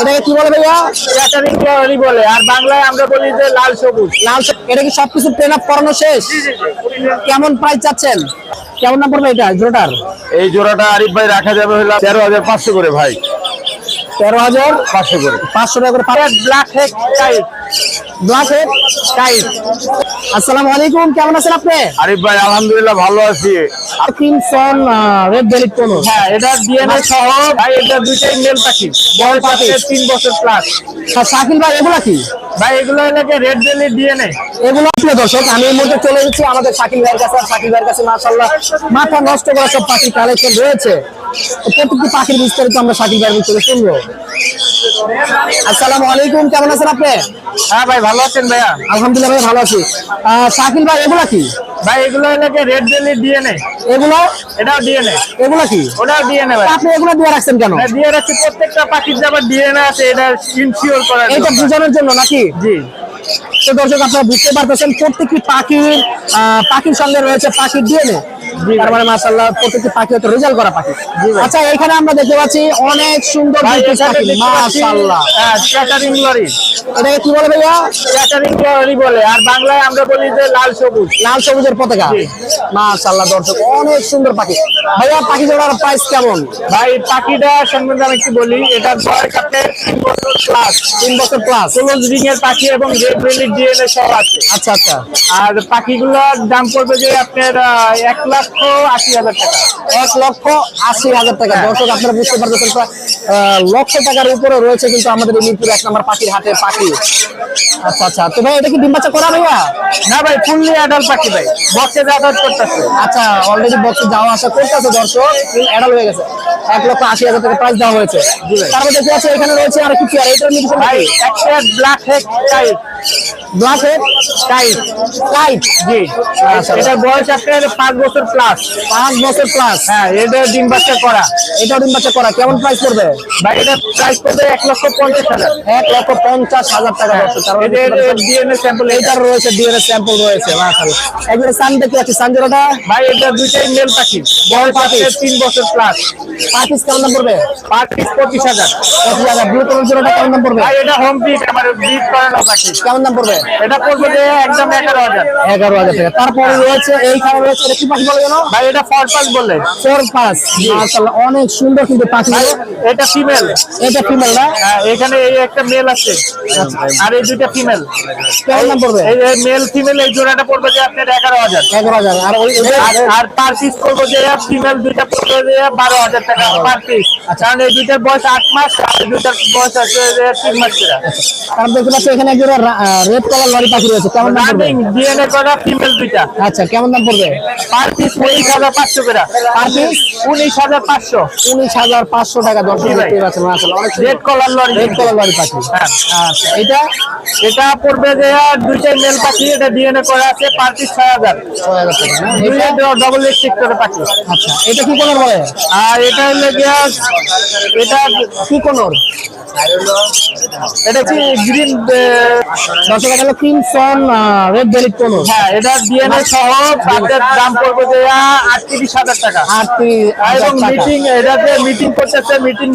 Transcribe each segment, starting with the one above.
এটাকে কি বলে ভাইয়া? বলে আর বাংলায় আমরা বলি যে লাল সবুজ। লাল এটা কি সবকিছু ট্রেন আপ করানো শেষ? কেমন প্রাইস চাচ্ছেন? কেমন নাম ভাই এটা জোড়াটার? এই জোড়াটা আরিফ ভাই রাখা যাবে হলো তেরো হাজার পাঁচশো করে ভাই। তেরো হাজার পাঁচশো করে। পাঁচশো টাকা করে black head type head tight আসসালামু আলাইকুম কেমন আছেন আপনি? আরিফ ভাই আলহামদুলিল্লাহ ভালো আছি। ক্রিমসন রেড বেলিট কোন হ্যাঁ এটা ডিএনএ সহ ভাই এটা দুইটাই মেল পাখি। বড় পাখি বছর প্লাস শাকিল ভাই এগুলা কি? ভাই এগুলো হলো রেড বেলি ডিএনএ এগুলো দর্শক আমি এই মুহূর্তে চলে আমাদের শাকিল ভাইয়ের কাছে। আর শাকিল ভাইয়ের কাছে মাশাআল্লাহ মাথা নষ্ট করা সব পাখির কালেকশন রয়েছে। প্রত্যেকটি পাখির বিস্তারিত আমরা শাকিল ভাইয়ের মুখ শুনব। আসসালামু আলাইকুম কেমন আছেন আপনি? হ্যাঁ ভাই ভালো আছেন ভাইয়া? আলহামদুলিল্লাহ ভাই ভালো আছি। আহ, শাকিল ভাই এগুলা কি? ভাই এগুলো এলাকে রেড বেলি ডিএনএ এগুলো? এটাও ডিএনএ এগুলো কি? ওটাও ডিএনএ ভাই। আপনি এগুলো দিয়ে রাখছেন কেন? দিয়ে রাখছি প্রত্যেকটা পাখির যে আবার ডিএনএ আছে এটা ইনসিওর করার এটা। বোঝানোর জন্য নাকি? জি। তো দর্শক আপনারা বুঝতে পারতেছেন প্রত্যেকটি পাখির পাখির সঙ্গে রয়েছে পাখির ডিএনএ। তার মানে মাশাআল্লাহ প্রত্যেকটি পাখি হয়তো রেজাল্ট করা পাখি। আচ্ছা এখানে আমরা দেখতে পাচ্ছি অনেক সুন্দর মাশাআল্লাহ। হ্যাঁ ক্যাটারিং লরি এটাকে কি বলে ভাইয়া? ক্যাটারিং লরি বলে আর বাংলায় আমরা বলি যে লাল সবুজ। লাল সবুজের পতাকা। জি। মাশাআল্লাহ দর্শক অনেক সুন্দর পাখি। ভাইয়া পাখি জোড়ার প্রাইস কেমন? ভাই পাখিটা সম্বন্ধে আমি একটু বলি এটা বয়স তিন বছর প্লাস তিন বছর প্লাস ক্লোজ রিং এর পাখি এবং রেড বেলি ডিএনএ সব আছে। আচ্ছা আচ্ছা। আর পাখিগুলোর দাম পড়বে যে আপনার এক লক্ষ আশি হাজার টাকা। এক লক্ষ আশি হাজার টাকা। হ্যাঁ। দর্শক আপনারা বুঝতে আহ, লক্ষ টাকার উপরে রয়েছে কিন্তু আমাদের মিরপুর এক নম্বর পাখির হাটে পাখি। আচ্ছা আচ্ছা। তো ভাই এটা কি ডিম বাচ্চা করা ভাইয়া? না ভাই ফুললি অ্যাডাল পাখি ভাই। বক্সে যাতায়াত করতেছে। আচ্ছা অলরেডি বক্সে যাওয়া আসা করতেছে দর্শক। অ্যাডাল হয়ে গেছে। এক লক্ষ আশি হাজার টাকা প্রাইস দেওয়া হয়েছে। তারপর দেখতে পাচ্ছি এখানে রয়েছে আর কি চেয়ার এটার নিচে ভাই একটা black head type black head type light জি। আচ্ছা। এটা বয়স আপনার পাঁচ বছর প্লাস পাঁচ বছর প্লাস হ্যাঁ এটা ডিম বাচ্চা করা। এটাও ডিম বাচ্চা করা। কেমন প্রাইস পড়বে? ভাই এটা প্রাইস পড়বে এক লক্ষ পঞ্চাশ হাজার। লক্ষ হাজার টাকা পারছেন? ডিএনএ স্যাম্পল রয়েছে ডিএনএ স্যাম্পল রয়েছে মাশাআল্লাহ। একবারে সান দেখতে পাচ্ছি সানজোরাটা ভাই এটা দুইটাই মেল পাখি। বয়স বছর প্লাস কেমন দাম পড়বে? হাজার। পঁচিশ হাজার। ব্লু কালার জোড়াটা কেমন দাম পড়বে? ভাই এটা হোম আমার বিট করানো পাখি। কেমন দাম পড়বে? এটা পড়বে যে একদম এগারো হাজার। এগারো হাজার টাকা। তারপরে রয়েছে এইখানে রয়েছে এটা কি পাখি বলে জানো? ভাই এটা ফরপাস বলে ফোর পাঁচ মাশাআল্লাহ অনেক সুন্দর কিন্তু পাখি। এটা ফিমেল। এটা ফিমেল না? এখানে এই একটা মেল আছে। আর এই দুইটা ফিমেল। কেমন দাম পড়বে? এই মেল ফিমেল এই জোড়াটা পড়বে যে আপনার এগারো হাজার। এগারো হাজার। আর ওই আর- পার পিস করব যে ফিমেল দুইটা পড়বে যে বারো হাজার টাকা পার পিস কারণ এই দুইটার বয়স আট মাস আর দুইটার বয়স আছে তিন মাস করে। কারণ দেখতে পাচ্ছি এখানে একজন রেড কালার লরি পাখি রয়েছে কেমন দাম পড়বে? ডিএনএ করা ফিমেল দুইটা। আচ্ছা কেমন দাম পড়বে? পার পিস উনিশ হাজার পাঁচশো করে। পার পিস উনিশ হাজার পাঁচশো। উনিশ হাজার পাঁচশো টাকা দর্শক। দেখতে পাচ্ছেন মাশাআল্লাহ অনেক red colour lory. Red colour lory পাখি। হ্যাঁ। আচ্ছা এটা? এটা পড়বে যে দুইটাই মেল পাখি এটা ডিএনএ করা আছে পার পিস ছয় হাজার। ছয় হাজার টাকা। না? দুইটা এটা? ডবল করে পাখি। আচ্ছা এটা কি কালার বলে? আর এটা হলো গিয়া এটা কি কোনর এটা কি গ্রিন দর্শক এটা হলো ক্রিমসন রেড বেলিট কোনর হ্যাঁ এটা ডিএনএ সহ পাটের দাম পড়বে যে আটত্রিশ হাজার টাকা। আটটি এবং মিটিং এটাতে মিটিং করতেছে মিটিং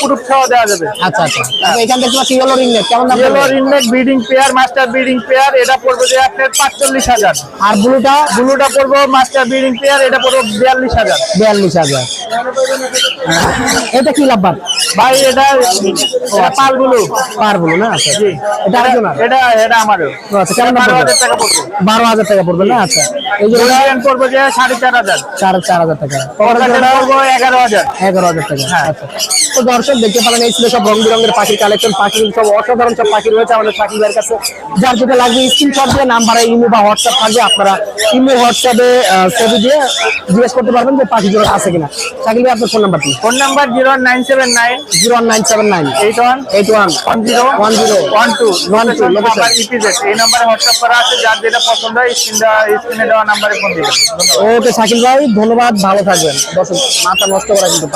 প্রুফ সহ দেওয়া যাবে। আচ্ছা আচ্ছা। এখান থেকে পাচ্ছি ইয়েলো রিং নেট কেমন দাম yellow? Ringneck breeding pair master breeding pair এটা পড়বে যে আপনার পাঁচচল্লিশ হাজার। আর ব্লুটা ব্লুটা পড়ব মাস্টার ব্রিডিং পেয়ার এটা পড়ব বিয়াল্লিশ হাজার। বিয়াল্লিশ হাজার। এটা কি লাভবান? ভাই এটা পালগুলো। না? আচ্ছা, আচ্ছা টাকা পড়বে। না? আচ্ছা। টাকা। টাকা। আচ্ছা। তো দর্শক দেখতে পারেন এই ছিল সব রং বেরঙের পাখির কালেকশন পাখি সব অসাধারণ সব পাখি রয়েছে আমাদের পাখি কাছে। যার যেটা লাগবে স্ক্রিনশট দিয়ে নাম্বারে ইমো বা হোয়াটসঅ্যাপ থাকবে। আপনারা ইমো হোয়াটসঅ্যাপে ছবি দিয়ে জিজ্ঞেস করতে পারবেন যে পাখি জোড়া আছে কিনা। থাকলে আপনার ফোন নাম্বার কি? Phone number 097901979 eight one eight one one zero one zero one two one two আমার ইপিজেড এই নাম্বারে হোয়াটসঅ্যাপ করা আছে যার যেটা পছন্দ হয় স্ক্রিনটা স্ক্রিনে দেওয়া নাম্বারে ফোন দিবেন। ওকে শাকিল ভাই ধন্যবাদ ভালো থাকবেন। দর্শক মাথা নষ্ট করা কিন্তু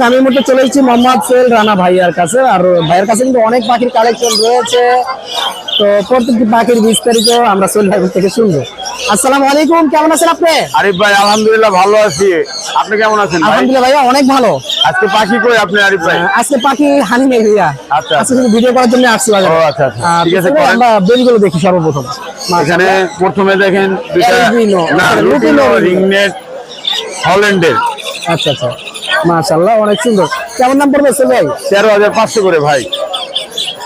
তো আমি মুহূর্তে চলে এসেছি মোহাম্মদ সোহেল রানা ভাইয়ার কাছে। আর ভাইয়ের কাছে কিন্তু অনেক পাখির কালেকশন রয়েছে। তো প্রত্যেকটি পাখির বিস্তারিত আমরা সোহেল ভাই থেকে শুনব। আসসালামু আলাইকুম কেমন আছেন আপনি? আরিফ ভাই আলহামদুলিল্লাহ ভালো আছি। আপনি কেমন আছেন আলহামদুলিল্লাহ ভাইয়া অনেক ভালো। আজকে পাখি কই আপনি আরিফ ভাই? আজকে পাখি হানি নেই ভাইয়া। আচ্ছা। আজকে ভিডিও করার জন্য আসছি বাজারে। ও, আচ্ছা, আচ্ছা। ঠিক আছে। আমরা বেলগুলো দেখি সর্বপ্রথম। এখানে প্রথমে দেখেন Albino, না আচ্ছা, লুটিনো lutino রিংনেট হল্যান্ডের। আচ্ছা আচ্ছা। মাশাআল্লাহ অনেক সুন্দর। কেমন দাম পড়বে সে ভাই তেরো হাজার পাঁচশো করে ভাই।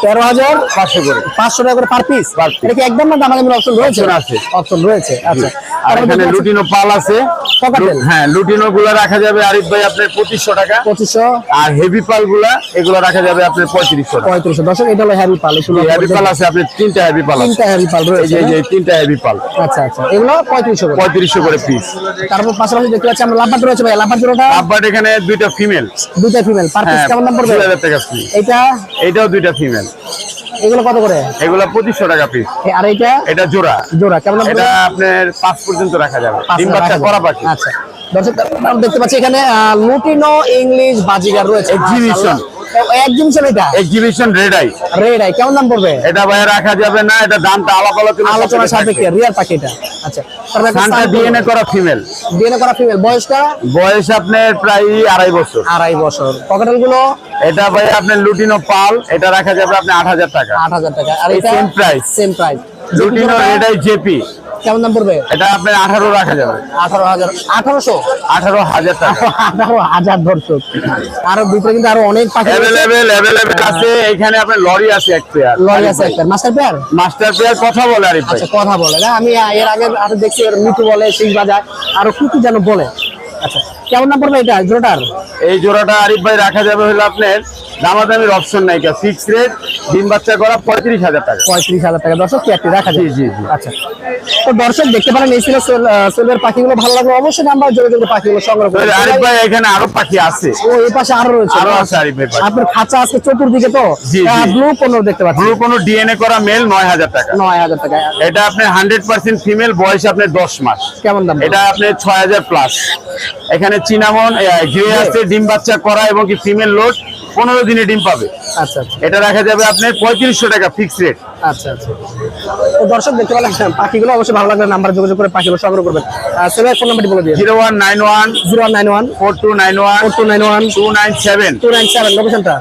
তেরো হাজার পাঁচশো করে। পাঁচশো টাকা করে পার পিস পার পিস এটা কি একদম না দামাদামি অপশন রয়েছে? অপশন রয়েছে আচ্ছা। আর এখানে লুটিনো পাল আছে। হ্যাঁ লুটিনো গুলা রাখা যাবে আরিফ ভাই আপনার পঁচিশশো টাকা। পঁচিশশো। আর হেভি পালগুলা এগুলো রাখা যাবে আপনার পঁয়ত্রিশশো পঁয়ত্রিশশো। দশক এটা হলো হ্যাভি পাল হেভি পাল আছে আপনার তিনটা হেভি পাল তিনটা হ্যাভি পাল এই রয়েছে যে এই যে তিনটা হেভি পাল। আচ্ছা আচ্ছা। এগুলো পঁয়ত্রিশশো পঁয়ত্রিশশো করে পিস তারপর পাশাপাশি দেখতে পাচ্ছি আমরা লাভবাদ রয়েছে ভাই লাভবাদ জোড়াটা? আব্বাট এখানে দুইটা ফিমেল দুইটা ফিমেল পার পিস কেমন দাম পড়বে? এটা এটাও দুইটা ফিমেল এগুলো কত করে? এগুলো পঁচিশশো টাকা পিস আর এটা এটা জোড়া। জোড়া কেমন এটা আপনার পাঁচ পর্যন্ত রাখা যাবে। ডিম বাচ্চা করা পাখি আচ্ছা। দর্শক দেখতে পাচ্ছি এখানে লুটিনো ইংলিশ বাজিগার রয়েছে। Exhibition। এক্সিবিশন এটা exhibition red eye red eye কেমন দাম পড়বে? এটা ভাই রাখা যাবে না এটা দামটা আলাপ আলোচনা আলোচনা সাপেক্ষে। রিয়ার পাখি এটা। আচ্ছা সানটা ডিএনএ করা ফিমেল ডিএনএ করা ফিমেল বয়সটা? বয়স আপনার প্রায় আড়াই বছর। আড়াই বছর। পকেটেলগুলো? এটা ভাই আপনার লুটিনো পাল এটা রাখা যাবে আপনার আট হাজার টাকা। আট হাজার টাকা। আর same price। Same price lutino red eye JP কেমন দাম পড়বে? এটা আপনার আঠারো রাখা যাবে। আঠারো হাজার। আঠারোশো? আঠারো হাজার আঠারো হাজার দর্শক। আরও ভিতরে কিন্তু আরও অনেক পাখি অ্যাভেলেবেল অ্যাভেলেবেল আছে। এখানে আপনার লরি আছে এক পেয়ার লরি আছে একটা মাস্টার পেয়ার মাস্টার পেয়ার কথা বলে ভাই। আচ্ছা কথা বলে। না আমি এর আগে আরও দেখছি এর মিঠু বলে শিখ বাজার। আরও কি কি যেন বলে। আচ্ছা কেমন দাম পড়বে এটা জোটার এই জোড়াটা আরিফ ভাই রাখা যাবে হলো আপনার দামাদামির অপশন নাই ফিক্স রেট ডিম বাচ্চা করা পঁয়ত্রিশ হাজার টাকা। পঁয়ত্রিশ হাজার টাকা। দর্শক কি একটি রাখা জি, জি, জি। আচ্ছা। তো দর্শক দেখতে পারেন এই ছিল সোল- সোলের পাখিগুলো। ভালো লাগল অবশ্যই নাম্বার যোগাযোগ করে পাখিগুলো সংগ্রহ করে আরিফ ভাই এখানে আরও পাখি আছে। ও এই পাশে আরও রয়েছে। আরও আছে আরিফ ভাই আপনার খাঁচা আছে চতুর্দিকে তো। ব্লু পনেরো দেখতে পাচ্ছি। ব্লু কোনো ডিএনএ করা মেল নয় হাজার টাকা। নয় হাজার টাকা। এটা আপনার হান্ড্রেড পার্সেন্ট ফিমেল বয়স আপনার দশ মাস। কেমন দাম? এটা আপনার ছয় হাজার প্লাস এখানে চিনামন ঘিরে আছে ডিম বাচ্চা করা এবং কি ফিমেল লোড পনেরো দিনে ডিম পাবে। আচ্ছা আচ্ছা। এটা রাখা যাবে আপনার পঁয়ত্রিশশো টাকা ফিক্স রেট আচ্ছা আচ্ছা। তো দর্শক দেখতে পেলাম পাখিগুলো অবশ্যই ভালো লাগলে নাম্বার যোগাযোগ করে পাখিগুলো সংগ্রহ করবেন। সেভেন ফোন নাম্বারটি বলে দিয়ে zero one nine one zero one nine one four two nine one four two nine one two nine seven two nine seven লোকেশনটা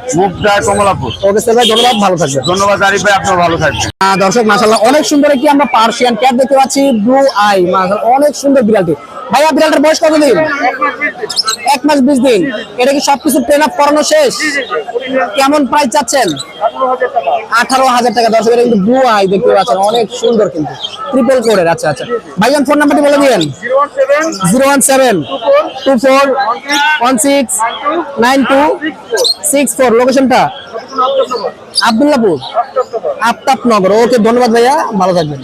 কমলাপুর। ওকে স্যার ভাই ধন্যবাদ ভালো থাকবেন। ধন্যবাদ আরিফ ভাই আপনার ভালো থাকবেন। দর্শক মাশাআল্লাহ অনেক সুন্দর একটি আমরা পার্সিয়ান ক্যাট দেখতে পাচ্ছি ব্লু আই মাশাআল্লাহ অনেক সুন্দর বিড়ালটি। ভাইয়া বিড়ালটার বয়স কত দিন এক মাস বিশ দিন। এটা কি সবকিছু ট্রেন আপ করানো শেষ? কেমন প্রাইস চাচ্ছেন? আঠারো হাজার টাকা দর্শক এটা কিন্তু ব্লু দেখতে পাচ্ছেন, অনেক সুন্দর কিন্তু। ট্রিপল কোডের আচ্ছা আচ্ছা। ভাইজান ফোন নাম্বারটি বলে দিবেন? Zero one seven, two four, one six, nine two, six four. লোকেশনটা? আবদুল্লাপুর। আফতাবনগর। ওকে, ধন্যবাদ ভাইয়া, ভালো থাকবেন।